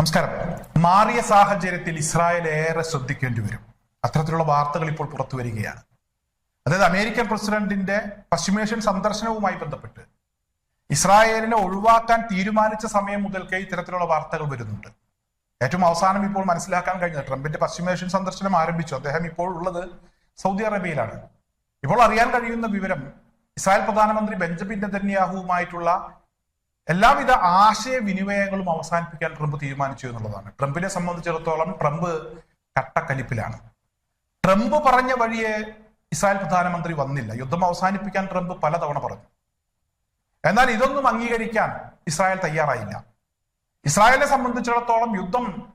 നമസ്കാരം. മാറിയ സാഹചര്യത്തിൽ ഇസ്രായേൽ ഏറെ ശ്രദ്ധിക്കേണ്ടി വരും. അത്തരത്തിലുള്ള വാർത്തകൾ ഇപ്പോൾ പുറത്തു വരികയാണ്. അതായത് അമേരിക്കൻ പ്രസിഡന്റിന്റെ പശ്ചിമേഷ്യൻ സന്ദർശനവുമായി ബന്ധപ്പെട്ട് ഇസ്രായേലിനെ ഒഴിവാക്കാൻ തീരുമാനിച്ച സമയം മുതൽക്കേ ഇത്തരത്തിലുള്ള വാർത്തകൾ വരുന്നുണ്ട്. ഏറ്റവും അവസാനം ഇപ്പോൾ മനസ്സിലാക്കാൻ കഴിഞ്ഞത് ട്രംപിന്റെ പശ്ചിമേഷ്യൻ സന്ദർശനം ആരംഭിച്ചു. അദ്ദേഹം ഇപ്പോൾ ഉള്ളത് സൗദി അറേബ്യയിലാണ്. ഇപ്പോൾ അറിയാൻ കഴിയുന്ന വിവരം ഇസ്രായേൽ പ്രധാനമന്ത്രി ബെഞ്ചമിൻ നെതന്യാഹുവുമായിട്ടുള്ള എല്ലാവിധ ആശയവിനിമയങ്ങളും അവസാനിപ്പിക്കാൻ ട്രംപ് തീരുമാനിച്ചു എന്നുള്ളതാണ്. ട്രംപിനെ സംബന്ധിച്ചിടത്തോളം ട്രംപ് കട്ടക്കലിപ്പിലാണ്. ട്രംപ് പറഞ്ഞ വഴിയെ ഇസ്രായേൽ പ്രധാനമന്ത്രി വന്നില്ല. യുദ്ധം അവസാനിപ്പിക്കാൻ ട്രംപ് പലതവണ പറഞ്ഞു. എന്നാൽ ഇതൊന്നും അംഗീകരിക്കാൻ ഇസ്രായേൽ തയ്യാറായില്ല. ഇസ്രായേലിനെ സംബന്ധിച്ചിടത്തോളം യുദ്ധം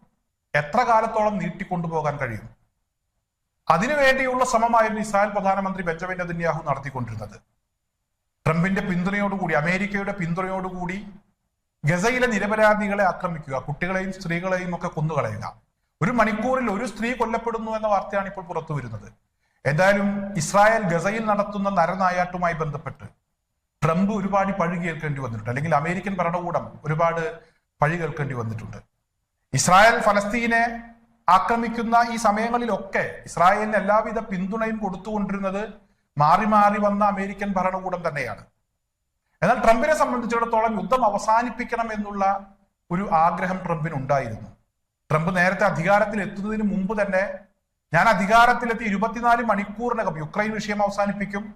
എത്ര കാലത്തോളം നീട്ടിക്കൊണ്ടുപോകാൻ കഴിയും? അതിനുവേണ്ടിയുള്ള ശ്രമമായിരുന്നു ഇസ്രായേൽ പ്രധാനമന്ത്രി ബെഞ്ചമിൻ നെതന്യാഹു നടത്തിക്കൊണ്ടിരുന്നത്. ട്രംപിന്റെ പിന്തുണയോടുകൂടി അമേരിക്കയുടെ പിന്തുണയോടുകൂടി ഗസയിലെ നിരപരാധികളെ ആക്രമിക്കുക കുട്ടികളെയും സ്ത്രീകളെയും ഒക്കെ കൊന്നുകളയുക. ഒരു മണിക്കൂറിൽ ഒരു സ്ത്രീ കൊല്ലപ്പെടുന്നു എന്ന വാർത്തയാണ് ഇപ്പോൾ പുറത്തു വരുന്നത്. എന്തായാലും ഇസ്രായേൽ ഗസയിൽ നടത്തുന്ന നരനായാട്ടുമായി ബന്ധപ്പെട്ട് ട്രംപ് ഒരുപാട് പഴി കേൾക്കേണ്ടി വന്നിട്ടുണ്ട്. അല്ലെങ്കിൽ അമേരിക്കൻ ഭരണകൂടം ഒരുപാട് പഴി കേൾക്കേണ്ടി വന്നിട്ടുണ്ട്. ഇസ്രായേൽ ഫലസ്തീനെ ആക്രമിക്കുന്ന ഈ സമയങ്ങളിലൊക്കെ ഇസ്രായേലിന് എല്ലാവിധ പിന്തുണയും കൊടുത്തുകൊണ്ടിരുന്നത് മാറി മാറി വന്ന അമേരിക്കൻ ഭരണകൂടം തന്നെയാണ്. എന്നാൽ ട്രംപിനെ സംബന്ധിച്ചിടത്തോളം യുദ്ധം അവസാനിപ്പിക്കണം എന്നുള്ള ഒരു ആഗ്രഹം ട്രംപിന് ഉണ്ടായിരുന്നു ട്രംപ് നേരത്തെ അധികാരത്തിൽ എത്തുന്നതിന് മുമ്പ് തന്നെ ഞാൻ അധികാരത്തിലെത്തി ഇരുപത്തിനാല് മണിക്കൂറിനകം യുക്രൈൻ വിഷയം അവസാനിപ്പിക്കും.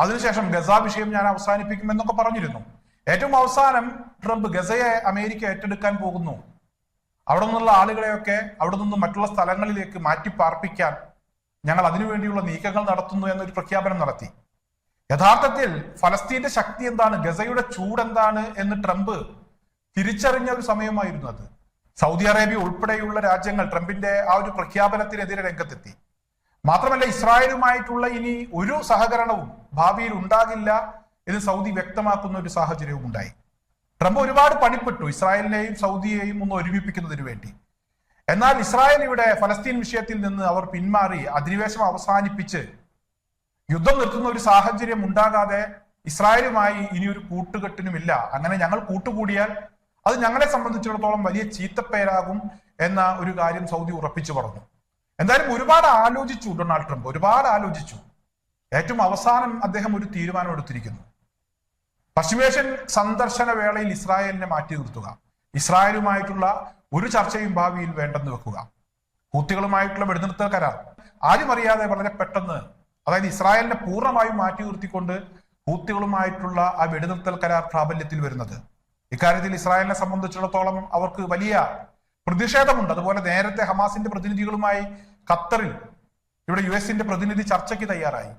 അതിനുശേഷം ഗസ വിഷയം ഞാൻ അവസാനിപ്പിക്കും എന്നൊക്കെ പറഞ്ഞിരുന്നു. ഏറ്റവും അവസാനം ട്രംപ് ഗസയെ അമേരിക്ക ഏറ്റെടുക്കാൻ പോകുന്നു. അവിടെ നിന്നുള്ള ആളുകളെയൊക്കെ അവിടെ നിന്ന് മറ്റുള്ള സ്ഥലങ്ങളിലേക്ക് മാറ്റി പാർപ്പിക്കാൻ ഞങ്ങൾ അതിനുവേണ്ടിയുള്ള നീക്കങ്ങൾ നടത്തുന്നു എന്നൊരു പ്രഖ്യാപനം നടത്തി. യഥാർത്ഥത്തിൽ ഫലസ്തീന്റെ ശക്തി എന്താണ്? ഗസയുടെ ചൂട് എന്താണ് എന്ന് ട്രംപ് തിരിച്ചറിഞ്ഞ ഒരു സമയമായിരുന്നു അത്. സൗദി അറേബ്യ ഉൾപ്പെടെയുള്ള രാജ്യങ്ങൾ ട്രംപിന്റെ ആ ഒരു പ്രഖ്യാപനത്തിനെതിരെ രംഗത്തെത്തി. മാത്രമല്ല ഇസ്രായേലുമായിട്ടുള്ള ഇനി ഒരു സഹകരണവും ഭാവിയിൽ ഉണ്ടാകില്ല എന്ന് സൗദി വ്യക്തമാക്കുന്ന ഒരു സാഹചര്യവും ഉണ്ടായി. ട്രംപ് ഒരുപാട് പണിപ്പെട്ടു ഇസ്രായേലിനെയും സൗദിയെയും ഒന്ന് ഒരുമിപ്പിക്കുന്നതിന് വേണ്ടി. എന്നാൽ ഇസ്രായേൽ ഇവിടെ ഫലസ്തീൻ വിഷയത്തിൽ നിന്ന് അവർ പിന്മാറി അധിനിവേശം അവസാനിപ്പിച്ച് യുദ്ധം നിർത്തുന്ന ഒരു സാഹചര്യം ഉണ്ടാകാതെ ഇസ്രായേലുമായി ഇനി ഒരു കൂട്ടുകെട്ടിനുമില്ല. അങ്ങനെ ഞങ്ങൾ കൂട്ടുകൂടിയാൽ അത് ഞങ്ങളെ സംബന്ധിച്ചിടത്തോളം വലിയ ചീത്തപ്പേരാകും എന്ന ഒരു കാര്യം സൗദി ഉറപ്പിച്ചു പറഞ്ഞു. എന്തായാലും ഒരുപാട് ആലോചിച്ചു ഡൊണാൾഡ് ട്രംപ് ഒരുപാട് ആലോചിച്ചു. ഏറ്റവും അവസാനം അദ്ദേഹം ഒരു തീരുമാനം എടുത്തിരിക്കുന്നു. പശ്ചിമേഷ്യൻ സന്ദർശന വേളയിൽ ഇസ്രായേലിനെ മാറ്റി നിർത്തുക. ഇസ്രായേലുമായിട്ടുള്ള ഒരു ചർച്ചയും ഭാവിയിൽ വേണ്ടെന്ന് വെക്കുക. ഹൂത്തികളുമായിട്ടുള്ള വെടിനിർത്തൽ കരാർ. ആരും അറിയാതെ വളരെ പെട്ടെന്ന് അതായത് ഇസ്രായേലിനെ പൂർണമായും മാറ്റി നിർത്തിക്കൊണ്ട് ഹൂത്തികളുമായിട്ടുള്ള ആ വെടിനിർത്തൽ കരാർ പ്രാബല്യത്തിൽ വരുന്നത്. ഇക്കാര്യത്തിൽ ഇസ്രായേലിനെ സംബന്ധിച്ചിടത്തോളം അവർക്ക് വലിയ പ്രതിഷേധമുണ്ട്. അതുപോലെ നേരത്തെ ഹമാസിന്റെ പ്രതിനിധികളുമായി ഖത്തറിൽ ഇവിടെ യു എസിന്റെ പ്രതിനിധി ചർച്ചയ്ക്ക് തയ്യാറായി.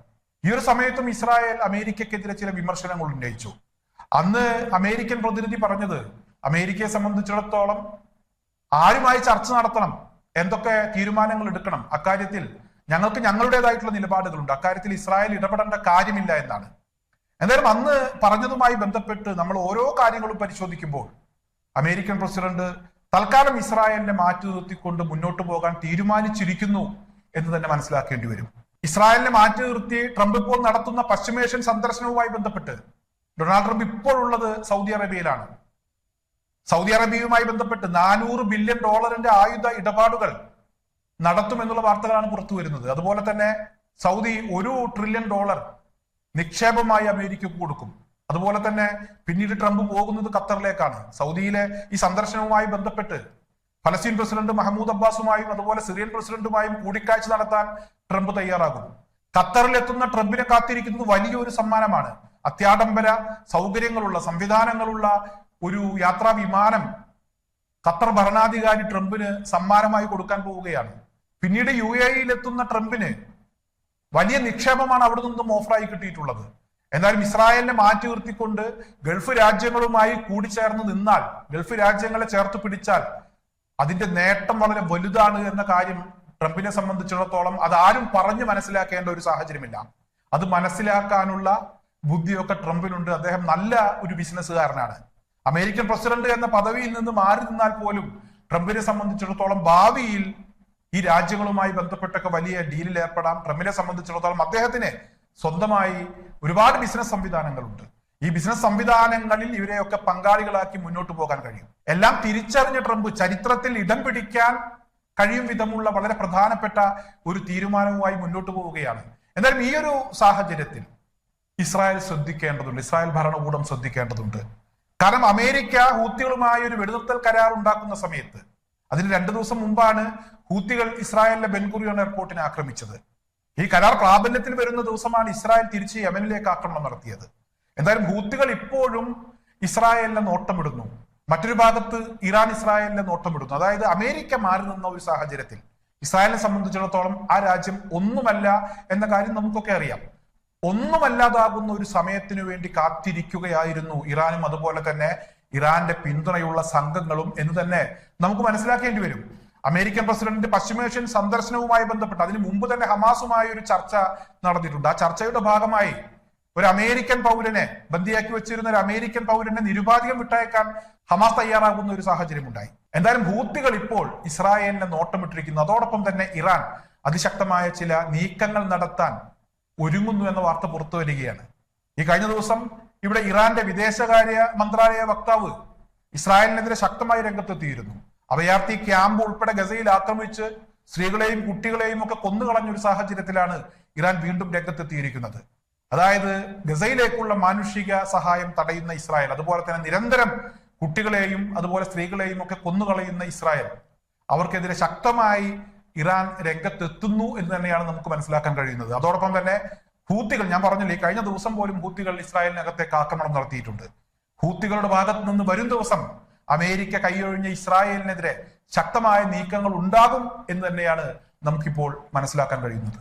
ഈ ഒരു സമയത്തും ഇസ്രായേൽ അമേരിക്കക്കെതിരെ ചില വിമർശനങ്ങൾ ഉന്നയിച്ചു. അന്ന് അമേരിക്കൻ പ്രതിനിധി പറഞ്ഞത് അമേരിക്കയെ സംബന്ധിച്ചിടത്തോളം ആരുമായി ചർച്ച നടത്തണം? എന്തൊക്കെ തീരുമാനങ്ങൾ എടുക്കണം? അക്കാര്യത്തിൽ ഞങ്ങൾക്ക് ഞങ്ങളുടേതായിട്ടുള്ള നിലപാടുകളുണ്ട്. അക്കാര്യത്തിൽ ഇസ്രായേൽ ഇടപെടേണ്ട കാര്യമില്ല എന്നാണ്. എന്തായാലും അന്ന് പറഞ്ഞതുമായി ബന്ധപ്പെട്ട് നമ്മൾ ഓരോ കാര്യങ്ങളും പരിശോധിക്കുമ്പോൾ അമേരിക്കൻ പ്രസിഡന്റ് തൽക്കാലം ഇസ്രായേലിനെ മാറ്റി നിർത്തിക്കൊണ്ട് മുന്നോട്ട് പോകാൻ തീരുമാനിച്ചിരിക്കുന്നു എന്ന് തന്നെ മനസ്സിലാക്കേണ്ടി വരും. ഇസ്രായേലിനെ മാറ്റി നിർത്തി ട്രംപ് ഇപ്പോൾ നടത്തുന്ന പശ്ചിമേഷ്യൻ സന്ദർശനവുമായി ബന്ധപ്പെട്ട് ഡൊണാൾഡ് ട്രംപ് ഇപ്പോഴുള്ളത് സൗദി അറേബ്യയിലാണ്. സൗദി അറേബ്യയുമായി ബന്ധപ്പെട്ട് നാനൂറ് ബില്യൺ ഡോളറിന്റെ ആയുധ ഇടപാടുകൾ നടത്തുമെന്നുള്ള വാർത്തകളാണ് പുറത്തു വരുന്നത്. അതുപോലെ തന്നെ സൗദി ഒരു ട്രില്യൺ ഡോളർ നിക്ഷേപമായി അമേരിക്കക്ക് കൊടുക്കും. അതുപോലെ തന്നെ പിന്നീട് ട്രംപ് പോകുന്നത് ഖത്തറിലേക്കാണ്. സൗദിയിലെ ഈ സന്ദർശനവുമായി ബന്ധപ്പെട്ട് ഫലസ്തീൻ പ്രസിഡന്റ് മഹമ്മൂദ് അബ്ബാസുമായും അതുപോലെ സിറിയൻ പ്രസിഡന്റുമായും കൂടിക്കാഴ്ച നടത്താൻ ട്രംപ് തയ്യാറാകും. ഖത്തറിൽ എത്തുന്ന ട്രംപിനെ കാത്തിരിക്കുന്നത് വലിയൊരു സമ്മാനമാണ്. അത്യാഡംബര സൗകര്യങ്ങളുള്ള സംവിധാനങ്ങളുള്ള ഒരു യാത്രാ വിമാനം ഖത്തർ ഭരണാധികാരി ട്രംപിന് സമ്മാനമായി കൊടുക്കാൻ പോവുകയാണ്. പിന്നീട് യു എ ഇയിലെത്തുന്ന ട്രംപിന് വലിയ നിക്ഷേപമാണ് അവിടെ നിന്നും ഓഫറായി കിട്ടിയിട്ടുള്ളത്. എന്നാലും ഇസ്രായേലിനെ മാറ്റി നിർത്തിക്കൊണ്ട് ഗൾഫ് രാജ്യങ്ങളുമായി കൂടിച്ചേർന്ന് നിന്നാൽ ഗൾഫ് രാജ്യങ്ങളെ ചേർത്ത് പിടിച്ചാൽ അതിന്റെ നേട്ടം വളരെ വലുതാണ് എന്ന കാര്യം ട്രംപിനെ സംബന്ധിച്ചിടത്തോളം അത് ആരും പറഞ്ഞു മനസ്സിലാക്കേണ്ട ഒരു സാഹചര്യമില്ല. അത് മനസ്സിലാക്കാനുള്ള ബുദ്ധിയൊക്കെ ട്രംപിനുണ്ട്. അദ്ദേഹം നല്ല ഒരു ബിസിനസ്സുകാരനാണ്. അമേരിക്കൻ പ്രസിഡന്റ് എന്ന പദവിയിൽ നിന്ന് മാറി നിന്നാൽ പോലും ട്രംപിനെ സംബന്ധിച്ചിടത്തോളം ഭാവിയിൽ ഈ രാജ്യങ്ങളുമായി ബന്ധപ്പെട്ടൊക്കെ വലിയ ഡീലിൽ ഏർപ്പെടാം. ട്രംപിനെ സംബന്ധിച്ചിടത്തോളം അദ്ദേഹത്തിന് സ്വന്തമായി ഒരുപാട് ബിസിനസ് സംവിധാനങ്ങളുണ്ട്. ഈ ബിസിനസ് സംവിധാനങ്ങളിൽ ഇവരെയൊക്കെ പങ്കാളികളാക്കി മുന്നോട്ട് പോകാൻ കഴിയും. എല്ലാം തിരിച്ചറിഞ്ഞ ട്രംപ് ചരിത്രത്തിൽ ഇടം പിടിക്കാൻ കഴിയും വിധമുള്ള വളരെ പ്രധാനപ്പെട്ട ഒരു തീരുമാനവുമായി മുന്നോട്ട് പോവുകയാണ്. എന്നാലും ഈ ഒരു സാഹചര്യത്തിൽ ഇസ്രായേൽ ശ്രദ്ധിക്കേണ്ടതുണ്ട്. ഇസ്രായേൽ ഭരണകൂടം ശ്രദ്ധിക്കേണ്ടതുണ്ട്. കാരണം അമേരിക്ക ഹൂത്തികളുമായി ഒരു വെടിനിർത്തൽ കരാർ ഉണ്ടാക്കുന്ന സമയത്ത് അതിന് രണ്ടു ദിവസം മുമ്പാണ് ഹൂത്തികൾ ഇസ്രായേലിലെ ബെൻഗുറിയോൺ എയർപോർട്ടിനെ ആക്രമിച്ചത്. ഈ കരാർ പ്രാബല്യത്തിൽ വരുന്ന ദിവസമാണ് ഇസ്രായേൽ തിരിച്ച് യമനിലേക്ക് ആക്രമണം നടത്തിയത്. എന്തായാലും ഹൂത്തികൾ ഇപ്പോഴും ഇസ്രായേലിനെ നോട്ടമിടുന്നു. മറ്റൊരു ഭാഗത്ത് ഇറാൻ ഇസ്രായേലിനെ നോട്ടമിടുന്നു. അതായത് അമേരിക്ക മാറി നിന്ന ഒരു സാഹചര്യത്തിൽ ഇസ്രായേലിനെ സംബന്ധിച്ചിടത്തോളം ആ രാജ്യം ഒന്നുമല്ല എന്ന കാര്യം നമുക്കൊക്കെ അറിയാം. ഒന്നുമല്ലാതാകുന്ന ഒരു സമയത്തിനു വേണ്ടി കാത്തിരിക്കുകയായിരുന്നു ഇറാനും അതുപോലെ തന്നെ ഇറാന്റെ പിന്തുണയുള്ള സംഘങ്ങളും എന്ന് തന്നെ നമുക്ക് മനസ്സിലാക്കേണ്ടി വരും. അമേരിക്കൻ പ്രസിഡന്റ് പശ്ചിമേഷ്യൻ സന്ദർശനവുമായി ബന്ധപ്പെട്ട് അതിന് മുമ്പ് തന്നെ ഹമാസുമായി ഒരു ചർച്ച നടന്നിട്ടുണ്ട്. ആ ചർച്ചയുടെ ഭാഗമായി ഒരു അമേരിക്കൻ പൗരനെ ബന്ധിയാക്കി വെച്ചിരുന്ന ഒരു അമേരിക്കൻ പൗരനെ നിരുപാധികം വിട്ടയക്കാൻ ഹമാസ് തയ്യാറാകുന്ന ഒരു സാഹചര്യം ഉണ്ടായി എന്തായാലും ഹൂത്തികൾ ഇപ്പോൾ ഇസ്രായേലിനെ നോട്ടമിട്ടിരിക്കുന്നു. അതോടൊപ്പം തന്നെ ഇറാൻ അതിശക്തമായ ചില നീക്കങ്ങൾ നടത്താൻ ഒരുങ്ങുന്നു എന്ന വാർത്ത പുറത്തു വരികയാണ്. ഈ കഴിഞ്ഞ ദിവസം ഇവിടെ ഇറാന്റെ വിദേശകാര്യ മന്ത്രാലയ വക്താവ് ഇസ്രായേലിനെതിരെ ശക്തമായി രംഗത്തെത്തിയിരുന്നു. അഭയാർത്ഥി ക്യാമ്പ് ഉൾപ്പെടെ ഗസയിൽ ആക്രമിച്ച് സ്ത്രീകളെയും കുട്ടികളെയും ഒക്കെ കൊന്നുകളഞ്ഞ ഒരു സാഹചര്യത്തിലാണ് ഇറാൻ വീണ്ടും രംഗത്തെത്തിയിരിക്കുന്നത്. അതായത് ഗസയിലേക്കുള്ള മാനുഷിക സഹായം തടയുന്ന ഇസ്രായേൽ അതുപോലെ തന്നെ നിരന്തരം കുട്ടികളെയും അതുപോലെ സ്ത്രീകളെയും ഒക്കെ കൊന്നുകളയുന്ന ഇസ്രായേൽ അവർക്കെതിരെ ശക്തമായി ഇറാൻ രംഗത്തെത്തുന്നു എന്ന് തന്നെയാണ് നമുക്ക് മനസ്സിലാക്കാൻ കഴിയുന്നത്. അതോടൊപ്പം തന്നെ ഹൂത്തികൾ ഞാൻ പറഞ്ഞില്ലേ കഴിഞ്ഞ ദിവസം പോലും ഹൂത്തികൾ ഇസ്രായേലിനകത്തേക്ക് ആക്രമണം നടത്തിയിട്ടുണ്ട്. ഹൂത്തികളുടെ ഭാഗത്ത് നിന്ന് വരും ദിവസം അമേരിക്ക കൈയൊഴിഞ്ഞ ഇസ്രായേലിനെതിരെ ശക്തമായ നീക്കങ്ങൾ ഉണ്ടാകും എന്ന് തന്നെയാണ് നമുക്കിപ്പോൾ മനസ്സിലാക്കാൻ കഴിയുന്നത്.